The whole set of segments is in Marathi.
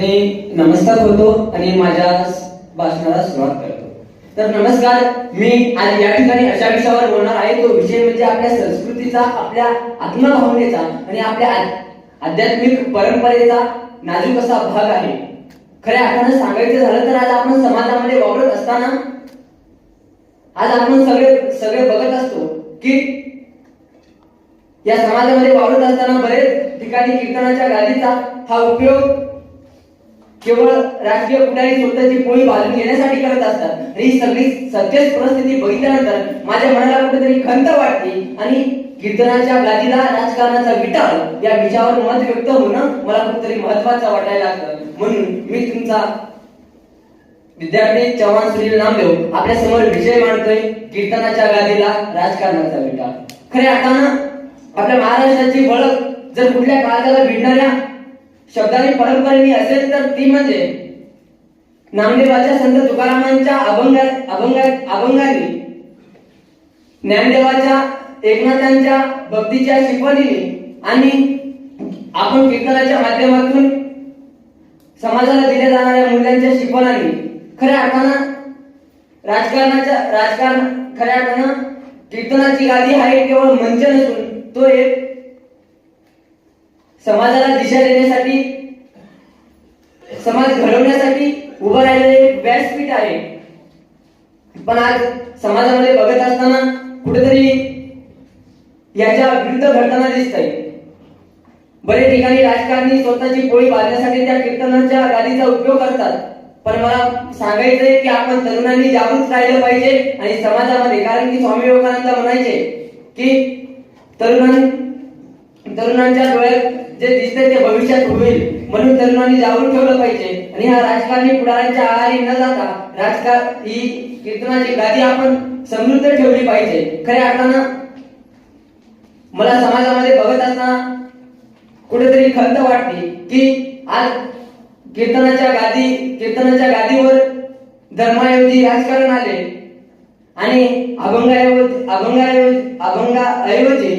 ठिकाणी नमस्कार होतो आणि माझ्या भाषणाला सुरुवात करतो. तर नमस्कार मी आज या ठिकाणी अशा विषयावर बोलणार आहे. तो विषय म्हणजे आपल्या संस्कृतीचा आपल्या आत्मभावनेचा आणि आपल्या आध्यात्मिक परंपरेचा नाजूक असा भाग आहे. खऱ्या अर्थानं सांगायचं झालं तर आज आपण समाजामध्ये वावरत असताना आज आपण सगळे सगळे बघत असतो की या समाजामध्ये वावरत असताना बरेच ठिकाणी कीर्तनाच्या गादीचा हा उपयोग केवळ राजकीय पुढारी स्वतःची पोळी बाजून घेण्यासाठी करत असतात. आणि ही सगळी सत्य परिस्थिती बघितल्यानंतर माझ्या मनाला कुठेतरी खंत वाटते. आणि कीर्तनाच्या गादीला राजकारणाचा विटाळ या विषयावर मत व्यक्त होणं मला कुठेतरी महत्वाचं वाटायला लागतं म्हणून मी तुमचा विद्यार्थी चव्हाण सुनील नामदेव आपल्यासमोर विषय मांडतोय कीर्तनाच्या गादीला राजकारणाचा विटाळ. खऱ्या अर्थानं आपल्या महाराष्ट्राची ओळख जर कुठल्या काळाला भिडणाऱ्या शब्दाने परंपरेने असेल तर ती म्हणजे नामदेवाच्या संत तुकारामांच्या अभंगात अभंगा अभंगानी. ज्ञानदेवाच्या एकनाथांच्या भक्तीच्या शिकवणीने आणि आपण कीर्तनाच्या माध्यमातून समाजाला दिल्या जाणाऱ्या मूल्यांच्या शिकवणांनी. खऱ्या अर्थानं राजकारणाच्या राजकारण खऱ्या अर्थानं कीर्तनाची गादी हा एक केवळ मंच नसून तो एक समाजाला दिशा देण्यासाठी समाज घडवण्यासाठी उभं राहिलेले एक व्यासपीठ आहे. पण आज समाजामध्ये बघत असताना कुठेतरी याच्या विरुद्ध घडताना दिसत आहे बरे ठिकाणी राजकारणी स्वतःची पोळी बांधण्यासाठी त्या कीर्तनाच्या गादीचा उपयोग करतात. पण मला सांगायचंय की आपण तरुणांनी जागृत राहिलं पाहिजे आणि समाजामध्ये कारण की स्वामी विवेकानंद म्हणायचे की तरुणां तरुणांच्या डोळ्यात जे दिसते ते भविष्यात होईल. म्हणून तरुणांनी जागरूक ठेवलं पाहिजे. आणि ह्या राजकारणी पुढाऱ्यांच्या आहारी न जाता राजकारण ही कीर्तनाची गादी आपण समृद्ध ठेवली पाहिजे. खऱ्या अर्थानं मला समाजामध्ये बघत असताना कुठेतरी खंत वाटते की आज कीर्तनाच्या गादी कीर्तनाच्या गादीवर धर्माऐवजी राजकारण आले. आणि अभंगाऐवजी अभंगाऐवजी अभंगाऐवजी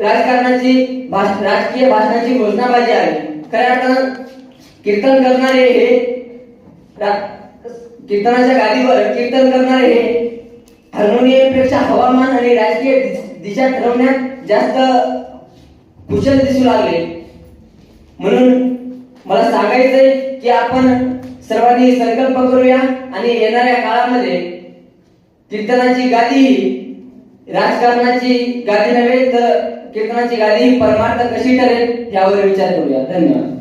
राजकारणाची राजकीय भाषणाची घोषणाबाजी आली खऱ्या अर्थानं कीर्तन करणारे हे कीर्तनाच्या गादीवर कीर्तन करणारे हे हार्मोनियमपेक्षा हवामान आणि राजकीय दिशा ठरवण्यात जास्त कुशल दिसू लागले. म्हणून मला सांगायचंय की आपण सर्वांनी संकल्प करूया आणि येणाऱ्या काळामध्ये कीर्तनाची गादी राजकारणाची गादी नव्हे तर कीर्तनाची गादी परमार्थ कशी ठरेल यावर विचार करूया. धन्यवाद.